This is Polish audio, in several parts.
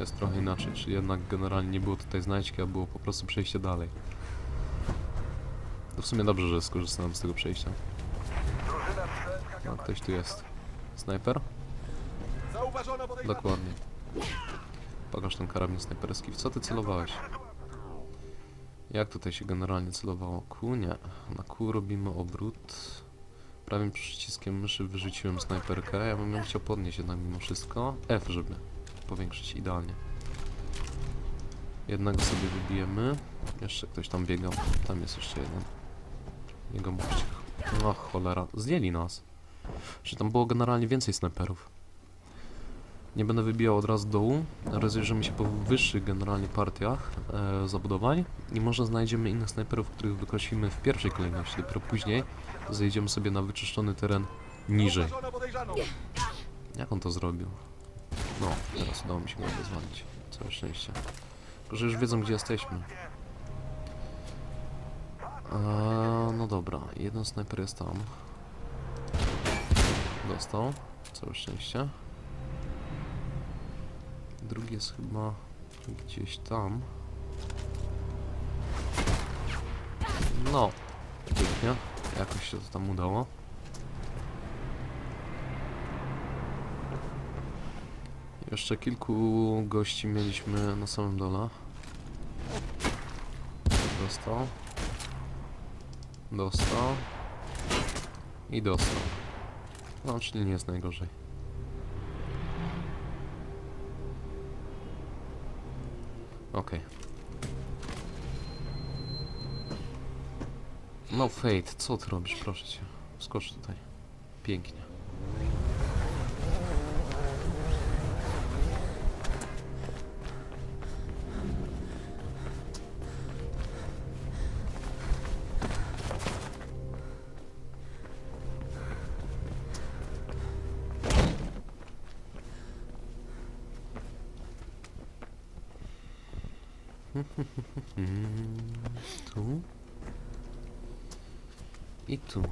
jest trochę inaczej, czyli jednak generalnie nie było tutaj znajdźki, a było po prostu przejście dalej. To w sumie dobrze, że skorzystałem z tego przejścia. No, ktoś tu jest. Snajper? Dokładnie. Pokaż ten karabin snajperski. W co ty celowałeś? Jak tutaj się generalnie celowało? Q? Nie. Na Q robimy obrót. Prawym przyciskiem myszy wyrzuciłem snajperkę. Ja bym ją chciał podnieść jednak mimo wszystko. F, żeby powiększyć idealnie. Jednego sobie wybijemy. Jeszcze ktoś tam biegał. Tam jest jeszcze jeden. Jego mościk. No cholera. Zdjęli nas. Że tam było generalnie więcej snajperów. Nie będę wybijał od razu dołu, rozejrzymy się po wyższych generalnie partiach e, zabudowań i może znajdziemy innych snajperów, których wykosimy w pierwszej kolejności, dopiero później zejdziemy sobie na wyczyszczony teren niżej. Jak on to zrobił? No, teraz udało mi się go rozwalić. Całe szczęście. Tylko, że już wiedzą gdzie jesteśmy. No dobra, jeden snajper jest tam. Dostał. Całe szczęście. Drugi jest chyba gdzieś tam. No, pięknie. Jakoś się to tam udało. Jeszcze kilku gości mieliśmy na samym dole. Dostał. Dostał. I dostał. No, czyli nie jest najgorzej. Okej. No Fate, co ty robisz, proszę cię. Skocz tutaj. Pięknie. Tu. I tu.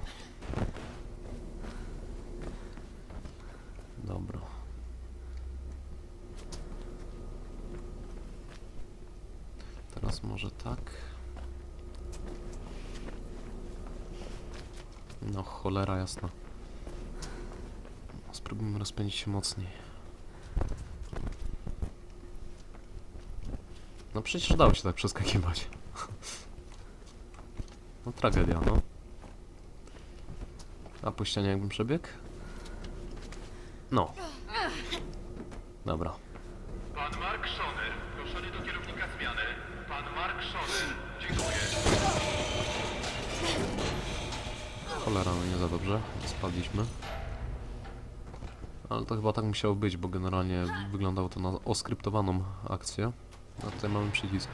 Dobra. Teraz może tak. No cholera jasna. Spróbujmy rozpędzić się mocniej. Przecież dało się tak przeskakiwać. No tragedia, no. A po ścianie jakbym przebiegł? No. Dobra. Pan Mark Schoner, proszony do kierownika zmiany. Pan Mark Schoner, dziękuję. Cholera, no nie za dobrze. Spadliśmy. Ale to chyba tak musiało być, bo generalnie wyglądało to na oskryptowaną akcję. A tutaj mamy przycisk.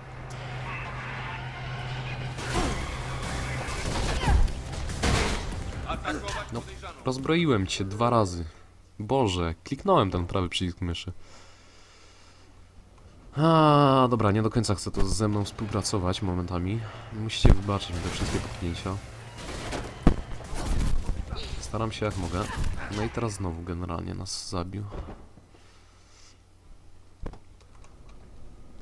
No. Rozbroiłem cię dwa razy. Boże, kliknąłem ten prawy przycisk myszy. A, dobra, nie do końca chcę to ze mną współpracować momentami. Musicie wybaczyć mi te wszystkie potknięcia. Staram się jak mogę. No i teraz znowu generalnie nas zabił.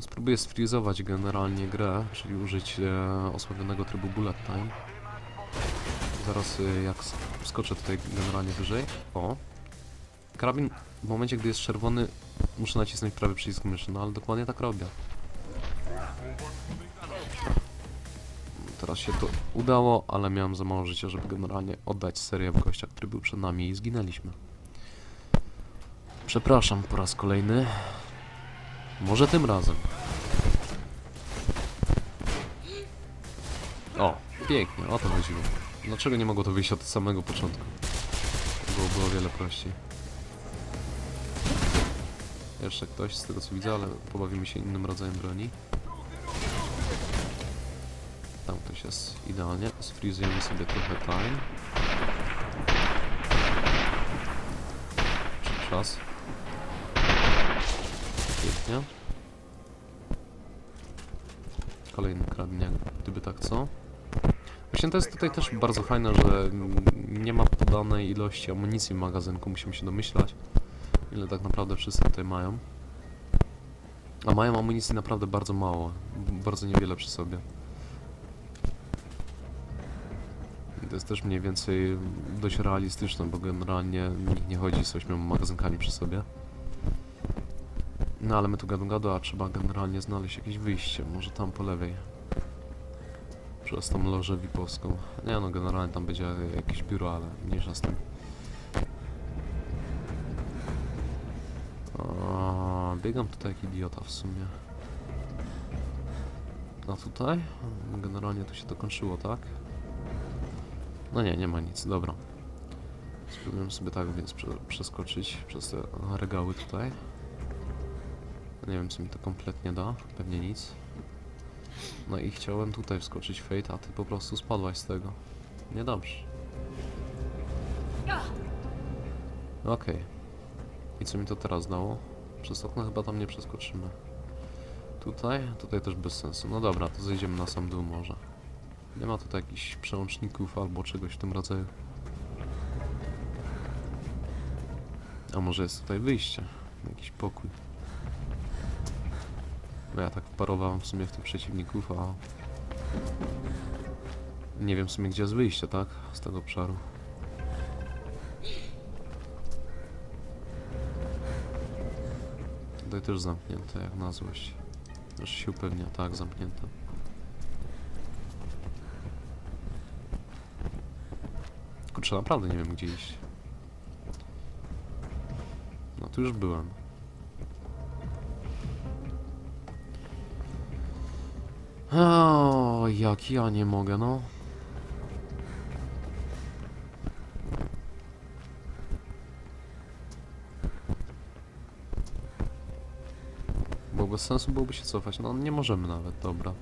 Spróbuję sfrizować generalnie grę, czyli użyć e, osłabionego trybu bullet time. Zaraz y, jak sk- skoczę tutaj generalnie wyżej. O. Karabin w momencie, gdy jest czerwony, muszę nacisnąć prawy przycisk myszy, no ale dokładnie tak robię. Teraz się to udało, ale miałem za mało życia, żeby generalnie oddać serię w gościa, który był przed nami i zginęliśmy. Przepraszam po raz kolejny. Może tym razem. O, pięknie, o to chodziło. Dlaczego nie mogło to wyjść od samego początku? Byłoby o wiele prościej. Jeszcze ktoś z tego co widzę, ale pobawimy się innym rodzajem broni. Tam ktoś jest idealnie. Sfrizujemy sobie trochę time. Czy czas? Pięknie. Kolejny jak gdyby tak co? Właśnie to jest tutaj też bardzo fajne, że nie ma podanej ilości amunicji w magazynku, musimy się domyślać, ile tak naprawdę wszyscy tutaj mają. A mają amunicji naprawdę bardzo mało. Bardzo niewiele przy sobie. To jest też mniej więcej dość realistyczne, bo generalnie nikt nie chodzi z ośmioma magazynkami przy sobie. No ale my tu gadu gadu, a trzeba generalnie znaleźć jakieś wyjście. Może tam po lewej. Przez tą lożę VIP-owską. Nie no, generalnie tam będzie jakieś biuro, ale mniejsza z tym. A, biegam tutaj jak idiota w sumie. A tutaj? Generalnie tu się to kończyło, tak? No nie, nie ma nic, dobra. Spróbujemy sobie tak więc prze przeskoczyć przez te regały tutaj. Nie wiem, co mi to kompletnie da. Pewnie nic. No i chciałem tutaj wskoczyć Fate, a ty po prostu spadłaś z tego. Niedobrze. Okej. I co mi to teraz dało? Przez okno chyba tam nie przeskoczymy. Tutaj? Tutaj też bez sensu. No dobra, to zejdziemy na sam dół może. Nie ma tutaj jakichś przełączników albo czegoś w tym rodzaju. A może jest tutaj wyjście? Jakiś pokój. Bo ja tak wparowałem w sumie w tych przeciwników, a... Nie wiem w sumie gdzie jest wyjście, tak? Z tego obszaru. Tutaj też zamknięte, jak na złość. Już się upewnia, tak, zamknięte. Kurczę, naprawdę nie wiem gdzie iść. No tu już byłem. O, jak ja nie mogę, no. Bo bez sensu byłoby się cofać. No nie możemy nawet, dobra.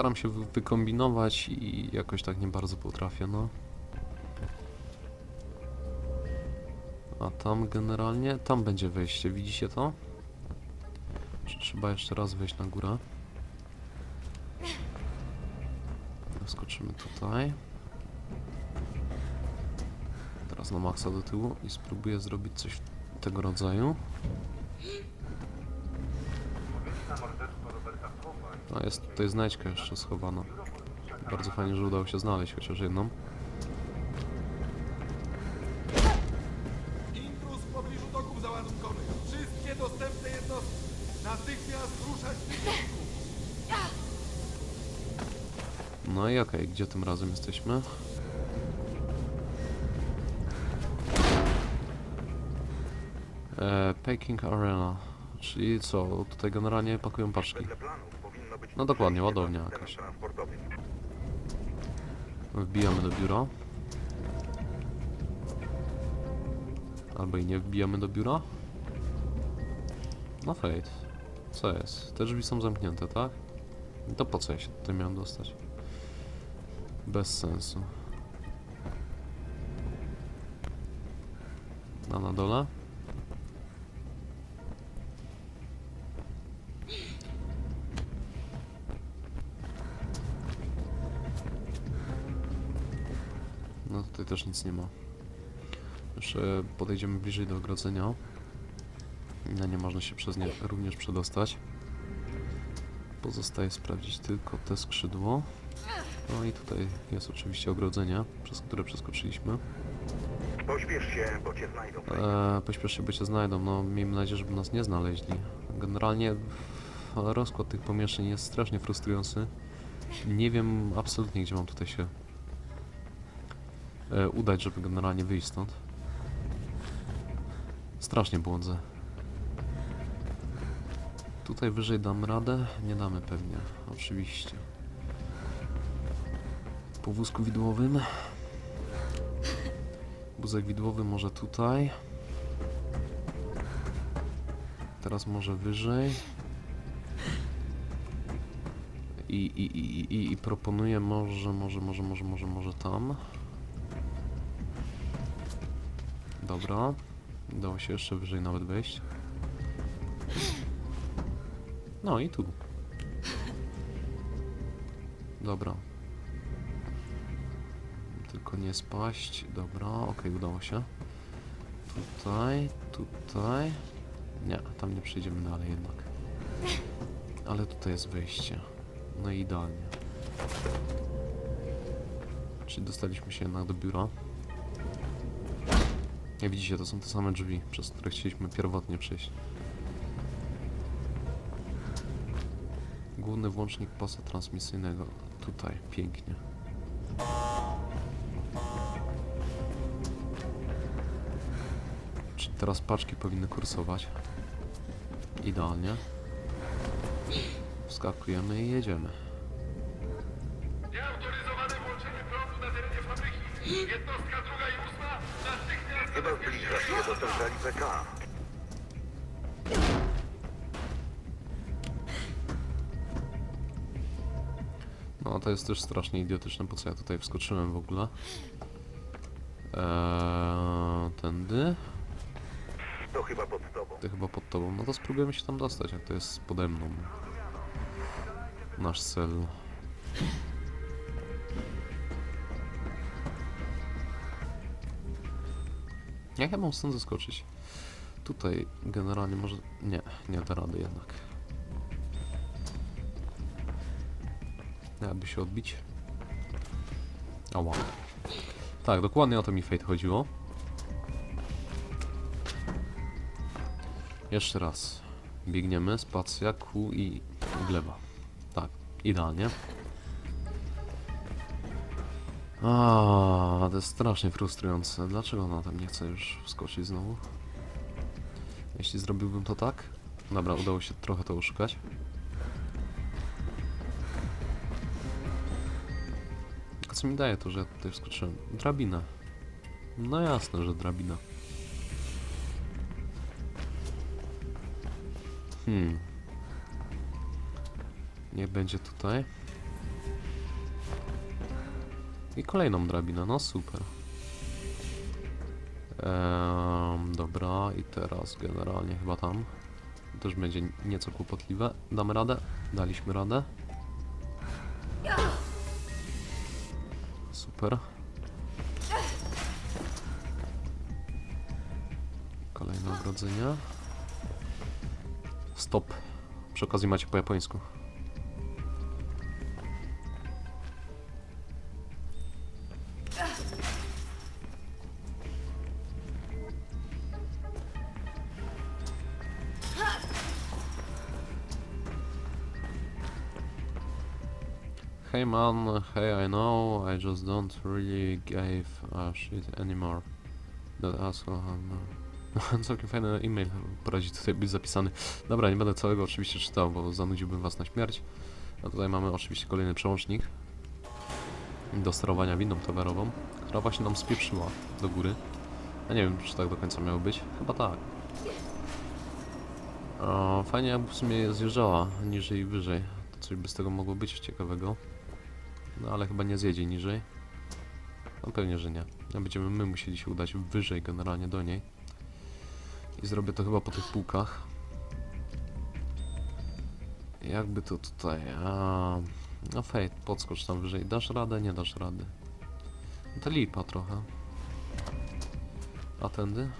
Staram się wy- wykombinować i jakoś tak nie bardzo potrafię, no. A tam generalnie, tam będzie wejście, widzicie to? Czy Trzeba jeszcze raz wejść na górę. Skoczymy tutaj. Teraz na maksa do tyłu i spróbuję zrobić coś tego rodzaju. A jest tutaj znajdźka jeszcze schowana. Bardzo fajnie, że udało się znaleźć chociaż jedną. Intruz w pobliżu doków załadunkowych. Wszystkie dostępne jednostki. Natychmiast ruszać w kierunku. No i okej, gdzie tym razem jesteśmy? E, Peking Arena. Czyli co, tutaj generalnie pakują paczki. Wedle być No dokładnie, ładownia jakaś. Wbijamy do biura. Albo i nie wbijamy do biura. No fate. Co jest? Te drzwi są zamknięte, tak? To po co ja się tutaj miałem dostać? Bez sensu. A na dole? Też nic nie ma. Jeszcze podejdziemy bliżej do ogrodzenia. No nie można się przez nie również przedostać. Pozostaje sprawdzić tylko te skrzydło. No i tutaj jest oczywiście ogrodzenie, przez które przeskoczyliśmy. Pośpiesz się, bo cię znajdą. Eee, pośpiesz się, bo cię znajdą. No miejmy nadzieję, żeby nas nie znaleźli. Generalnie rozkład tych pomieszczeń jest strasznie frustrujący. Nie wiem absolutnie, gdzie mam tutaj się udać, żeby generalnie wyjść stąd. Strasznie błądzę. Tutaj wyżej dam radę? Nie damy pewnie, oczywiście. Po wózku widłowym. Wózek widłowy może tutaj. Teraz może wyżej. I, i, i, i, i proponuję może, może, może, może, może, może tam. Dobra. Udało się jeszcze wyżej nawet wejść. No i tu. Dobra. Tylko nie spaść. Dobra, okej, udało się. Tutaj, tutaj. Nie, tam nie przejdziemy dalej jednak. Ale tutaj jest wejście. No i idealnie. Czyli dostaliśmy się jednak do biura. Jak widzicie, to są te same drzwi, przez które chcieliśmy pierwotnie przejść. Główny włącznik pasa transmisyjnego. Tutaj, pięknie. Czyli teraz paczki powinny kursować. Idealnie. Wskakujemy i jedziemy. Nieautoryzowane włączenie prądu na terenie fabryki. Jednostka druga i ósma natychmiast Chyba się do centrali PK. No to jest też strasznie idiotyczne, po co ja tutaj wskoczyłem w ogóle. Eee, tędy. To chyba pod tobą. Ty chyba pod tobą. No to spróbujemy się tam dostać, jak to jest pode mną. Nasz cel. Ja mam stąd zaskoczyć? Tutaj generalnie może... Nie, nie da rady jednak. Jakby się odbić. Ała. Tak, dokładnie o to mi Fate chodziło. Jeszcze raz. Biegniemy, spacja, Q i gleba. Tak, idealnie. A, to jest strasznie frustrujące. Dlaczego ona tam nie chce już wskoczyć znowu? Jeśli zrobiłbym to tak? Dobra, udało się trochę to oszukać. Tylko co mi daje to, że ja tutaj wskoczyłem? Drabina. No jasne, że drabina. Hmm. Niech będzie tutaj. I kolejną drabinę, no super. Ehm, dobra, i teraz generalnie chyba tam. Też będzie nieco kłopotliwe. Damy radę? Daliśmy radę. Super. Kolejne ogrodzenie. Stop. Przy okazji macie po japońsku. Hey man, hey I know, I just don't really give a shit anymore. That asshole, um, Całkiem fajny e-mail poradzi tutaj być zapisany. Dobra, nie będę całego oczywiście czytał, bo zanudziłbym was na śmierć. A tutaj mamy oczywiście kolejny przełącznik do sterowania windą towarową, która właśnie nam spieprzyła do góry. Ja nie wiem, czy tak do końca miało być. Chyba tak. O, fajnie jakby w sumie zjeżdżała niżej i wyżej. To coś by z tego mogło być ciekawego. No ale chyba nie zjedzie niżej. No pewnie, że nie. No, Będziemy my musieli się udać wyżej generalnie do niej. I zrobię to chyba po tych półkach. Jakby to tutaj... A... No fej, podskocz tam wyżej. Dasz radę? Nie dasz rady. No to lipa trochę. A tędy?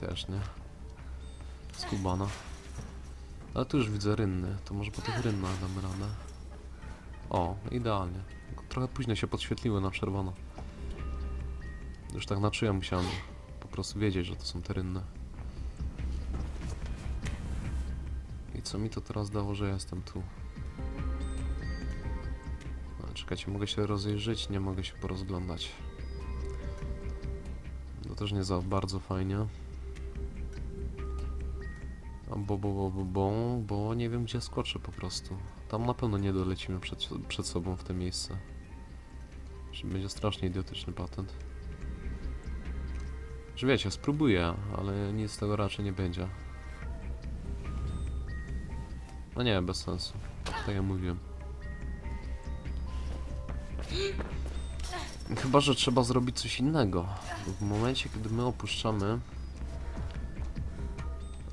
Też nie. Skubana. Ale tu już widzę rynny. To może po tych rynnach damy radę. O, idealnie. Trochę późno się podświetliły na czerwono. Już tak na musiałem po prostu wiedzieć, że to są te rynne. I co mi to teraz dało, że jestem tu? A, czekajcie, mogę się rozejrzeć, nie mogę się porozglądać. To też nie za bardzo fajnie. A Bo, bo, bo, bo, bo, bo nie wiem gdzie skoczę po prostu. Tam na pewno nie dolecimy przed, przed sobą w te miejsce. Będzie strasznie idiotyczny patent. Że wiecie, spróbuję, ale nic z tego raczej nie będzie. No nie, bez sensu. Tak jak mówiłem. Chyba, że trzeba zrobić coś innego. W momencie, kiedy my opuszczamy...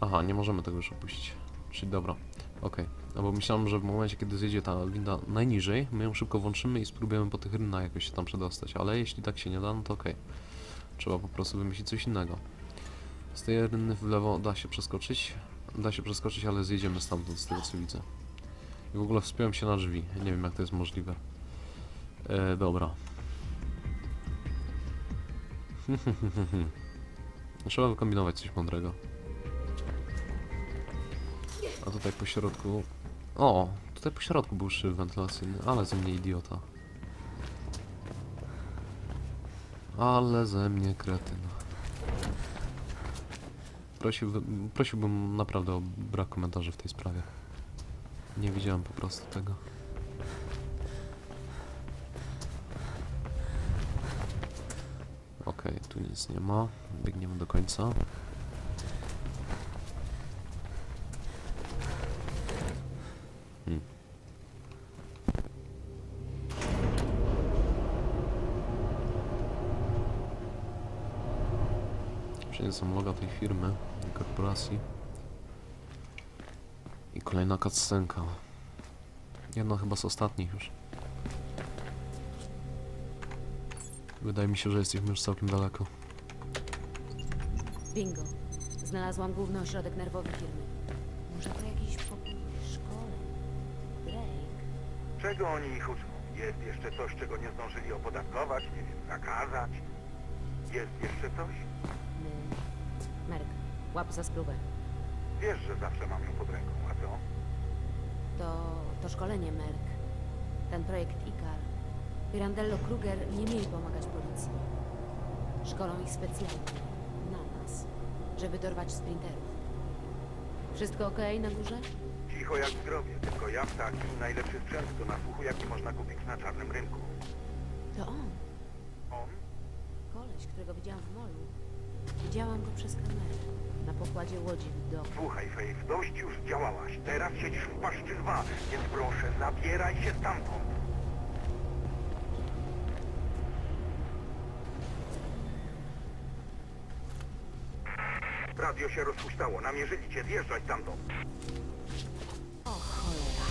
Aha, nie możemy tego już opuścić. Czyli dobra. Okej. No bo myślałem, że w momencie, kiedy zjedzie ta winda najniżej, my ją szybko włączymy i spróbujemy po tych rynach jakoś się tam przedostać. Ale jeśli tak się nie da, no to okej. Trzeba po prostu wymyślić coś innego. Z tej rynny w lewo da się przeskoczyć. Da się przeskoczyć, ale zjedziemy stamtąd, z tego co widzę. I w ogóle wspiąłem się na drzwi. Nie wiem, jak to jest możliwe. E, dobra. Trzeba wykombinować coś mądrego. A tutaj po środku... O! Tutaj po środku był szyb wentylacyjny, ale ze mnie idiota. Ale ze mnie kretyn. Prosiłby, prosiłbym naprawdę o brak komentarzy w tej sprawie. Nie widziałem po prostu tego. Okej, tu nic nie ma. Biegniemy do końca. Przyniosłem loga tej firmy, tej korporacji. I kolejna cutscenka. Jedna chyba z ostatnich już. Wydaje mi się, że jesteśmy już całkiem daleko. Bingo. Znalazłam główny ośrodek nerwowy firmy. Może to jakiś pokój w szkole? Drake? Czego oni ich uczą? Jest jeszcze coś, czego nie zdążyli opodatkować, nie wiem, zakazać? Jest jeszcze coś? Merk. Łap za spluwę. Wiesz, że zawsze mam ją pod ręką, a co? To... to szkolenie Merk. Ten projekt ICAR. Pirandello Kruger nie mieli pomagać policji. Szkolą ich specjalnie. Na nas. Żeby dorwać sprinterów. Wszystko okej na górze? Cicho jak w grobie, tylko ja ptaki i najlepszy sprzęt do nasłuchu, jaki można kupić na czarnym rynku. To on. On? Koleś, którego widziałam w molu. Widziałam go przez kamerę. Na pokładzie łodzi w doku. Słuchaj, Faith, dość już działałaś. Teraz siedzisz w paszczy lwa, więc proszę, zabieraj się stamtąd. Radio się rozpuszczało, namierzyli cię, zjeżdżać stamtąd. O cholera.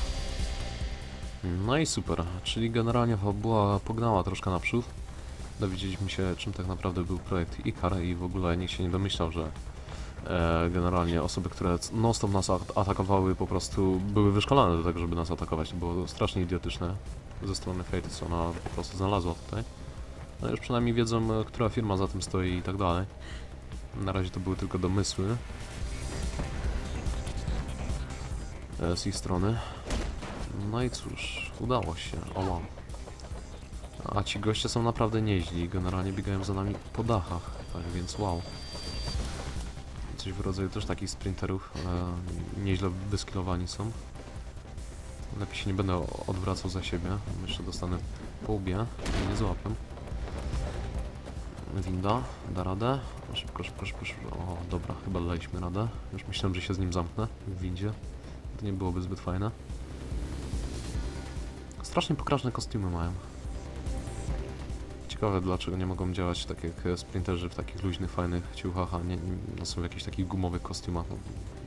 No i super, czyli generalnie fabuła pognała troszkę naprzód. Dowiedzieliśmy się, czym tak naprawdę był projekt ICAR i w ogóle nikt się nie domyślał, że e, generalnie osoby, które non-stop nas at- atakowały, po prostu były wyszkolone do tego, żeby nas atakować. To było strasznie idiotyczne ze strony Fate, co ona po prostu znalazła tutaj. No już przynajmniej wiedzą, e, która firma za tym stoi i tak dalej. Na razie to były tylko domysły e, z ich strony. No i cóż, udało się. O wow. A ci goście są naprawdę nieźli. Generalnie biegają za nami po dachach. Tak więc wow. Coś w rodzaju też takich sprinterów. E, nieźle wyskilowani są. Lepiej się nie będę odwracał za siebie. Jeszcze dostanę po łbie. Nie złapę. Winda, da radę. Szybko, szybko, szybko, szybko. O, dobra, chyba daliśmy radę. Już myślałem, że się z nim zamknę w windzie. To nie byłoby zbyt fajne. Strasznie pokraczne kostiumy mają. Ciekawe dlaczego nie mogą działać tak jak e, sprinterzy w takich luźnych, fajnych ciuchach, a nie, nie są w jakichś takich gumowych kostiumach. No,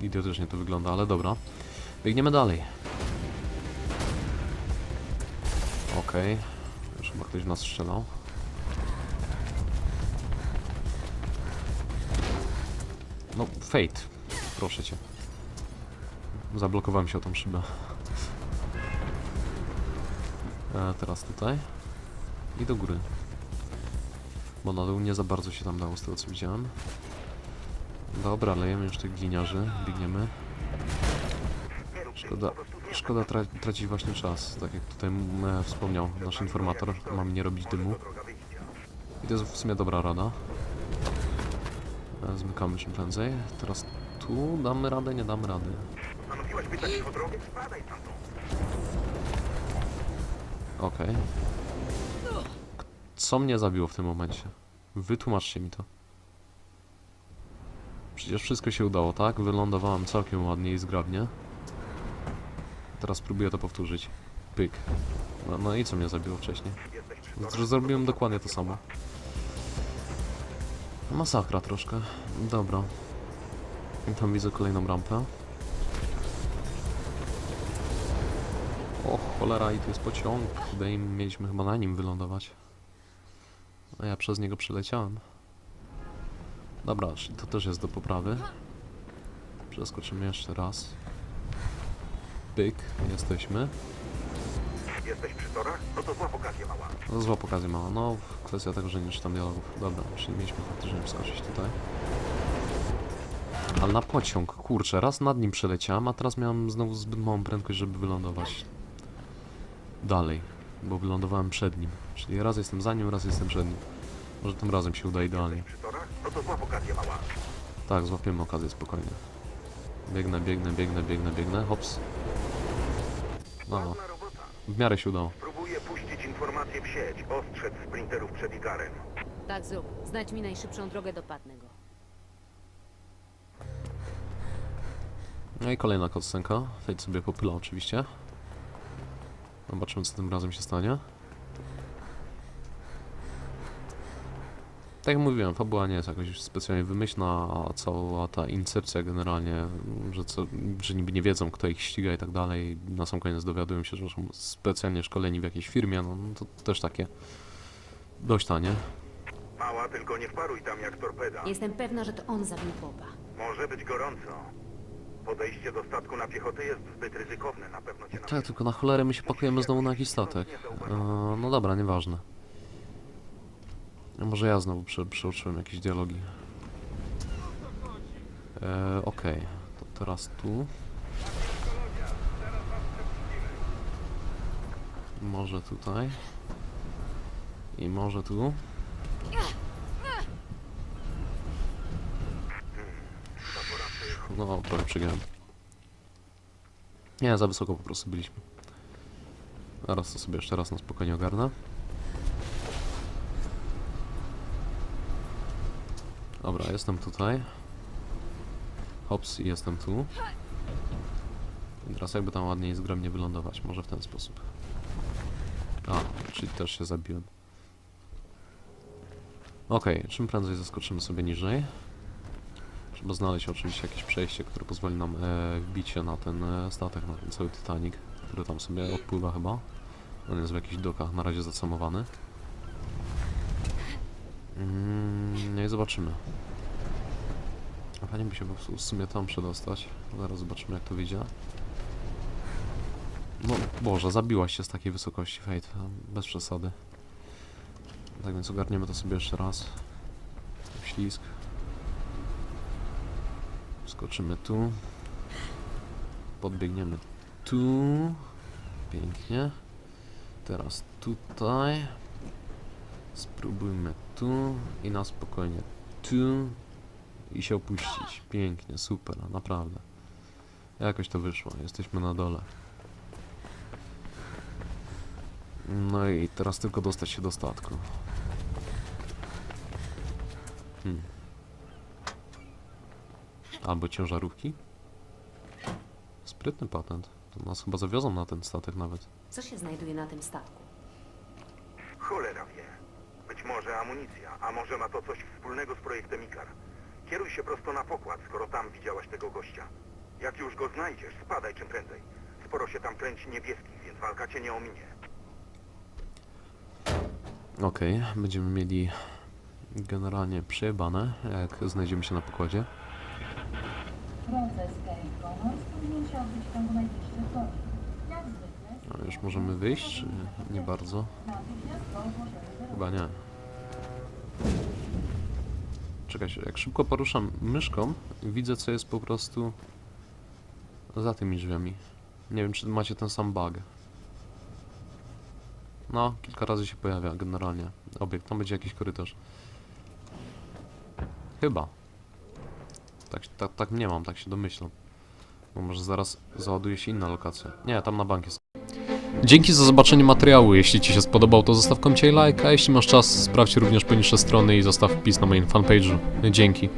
idiotycznie to wygląda, ale dobra. Biegniemy dalej. Okej. Już chyba ktoś w nas strzelał. No, Fate. Proszę cię. Zablokowałem się o tą szybę. E, teraz tutaj. I do góry. Bo na dół nie za bardzo się tam dało z tego co widziałem. Dobra, lejemy już tych gliniarzy. Biegniemy. Szkoda, szkoda tra tracić właśnie czas. Tak jak tutaj m, e, wspomniał nasz informator, mam nie robić dymu. I to jest w sumie dobra rada. E, Zmykamy czym prędzej. Teraz tu damy radę, nie damy rady. Postanowiłaś pytać Co mnie zabiło w tym momencie? Wytłumaczcie mi to. Przecież wszystko się udało, tak? Wylądowałem całkiem ładnie i zgrabnie. Teraz próbuję to powtórzyć. Pyk. No, no i co mnie zabiło wcześniej? Zrobiłem dokładnie to samo. Masakra troszkę. Dobra. Tam widzę kolejną rampę. O cholera, i tu jest pociąg. Tutaj mieliśmy chyba na nim wylądować. A ja przez niego przyleciałem. Dobra, czyli to też jest do poprawy. Przeskoczymy jeszcze raz. Pyk, jesteśmy. Jesteś przy torach? No to złap okazję mała. No zła okazja mała. No, kwestia tego, że nie czytam dialogów. Dobra, czyli mieliśmy faktycznie wskoczyć tutaj. Ale na pociąg, kurczę, raz nad nim przeleciałem, a teraz miałem znowu zbyt małą prędkość, żeby wylądować dalej, bo wylądowałem przed nim. Czyli raz jestem za nim, raz jestem przed nim. Może tym razem się uda idealnie. No to złap okazję mała. Tak, złapiemy okazję spokojnie. Biegnę, biegnę, biegnę, biegnę, biegnę, hops. No, Ładna robota. w miarę się udało. Próbuję puścić informacje w sieć. Ostrzec sprinterów przed Ikarem. Tak zrób. Znajdź mi najszybszą drogę do Patnego. No i kolejna kostcenka. Fejdź sobie popyla oczywiście. Zobaczymy co tym razem się stanie. Tak jak mówiłem, fabuła nie jest jakoś specjalnie wymyślna, a cała ta incepcja generalnie, że, co, że niby nie wiedzą kto ich ściga i tak dalej, na sam koniec dowiadują się, że są specjalnie szkoleni w jakiejś firmie, no, no to też takie dość tanie. Mała, tylko nie wparuj tam jak torpeda. Jestem pewna, że to on zabił Boba. Może być gorąco. Podejście do statku na piechotę jest zbyt ryzykowne. Na pewno cię Tak, tylko na cholerę my się pakujemy znowu na jakiś statek. E, no dobra, nieważne. Może ja znowu prze, przeoczyłem jakieś dialogi. E, Okej, to teraz tu. Może tutaj. I może tu. No, trochę przegrałem. Nie, za wysoko po prostu byliśmy. Zaraz to sobie jeszcze raz na spokojnie ogarnę. Dobra, jestem tutaj. Hops i jestem tu. I teraz jakby tam ładniej zgromnie wylądować, może w ten sposób. A, czyli też się zabiłem. Okej, czym prędzej zaskoczymy sobie niżej. Trzeba znaleźć oczywiście jakieś przejście, które pozwoli nam e, wbić się na ten e, statek, na ten cały Titanic, który tam sobie odpływa chyba. On jest w jakichś dokach na razie zacamowany. Mm, no i zobaczymy. Fajnie by się w sumie tam przedostać. Zaraz zobaczymy jak to wyjdzie. No Boże, zabiłaś się z takiej wysokości, Fate. Bez przesady. Tak więc ogarniemy to sobie jeszcze raz. Ślisk. Skoczymy tu. Podbiegniemy tu. Pięknie. Teraz tutaj. Spróbujmy tu i na spokojnie tu i się opuścić. Pięknie, super, naprawdę. Jakoś to wyszło, jesteśmy na dole. No i teraz tylko dostać się do statku. Hmm. Albo ciężarówki? Sprytny patent. To nas chyba zawiozą na ten statek nawet. Co się znajduje na tym statku? Cholera wie. Być może amunicja, a może ma to coś wspólnego z projektem Ikar. Kieruj się prosto na pokład, skoro tam widziałaś tego gościa. Jak już go znajdziesz, spadaj czym prędzej. Sporo się tam kręci niebieskich, więc walka cię nie ominie. Okej, będziemy mieli generalnie przejebane, jak znajdziemy się na pokładzie. Proces Gate Commerce powinien się odbyć w ciągu najbliższych godzin. Jak zwykle, A już możemy wyjść, czy nie bardzo? natychmiast po ogłoszeniu wyroku. Chyba nie. Czekajcie, jak szybko poruszam myszką, widzę co jest po prostu za tymi drzwiami. Nie wiem, czy macie ten sam bug. No, kilka razy się pojawia generalnie. Obiekt, tam będzie jakiś korytarz. Chyba. Tak, tak, tak nie mam, tak się domyślam. Bo może zaraz załaduje się inna lokacja. Nie, tam na bank jest. Dzięki za zobaczenie materiału. Jeśli Ci się spodobał, to zostaw komentarz i like, a jeśli masz czas, sprawdź również poniższe strony i zostaw wpis na moim fanpage'u. Dzięki.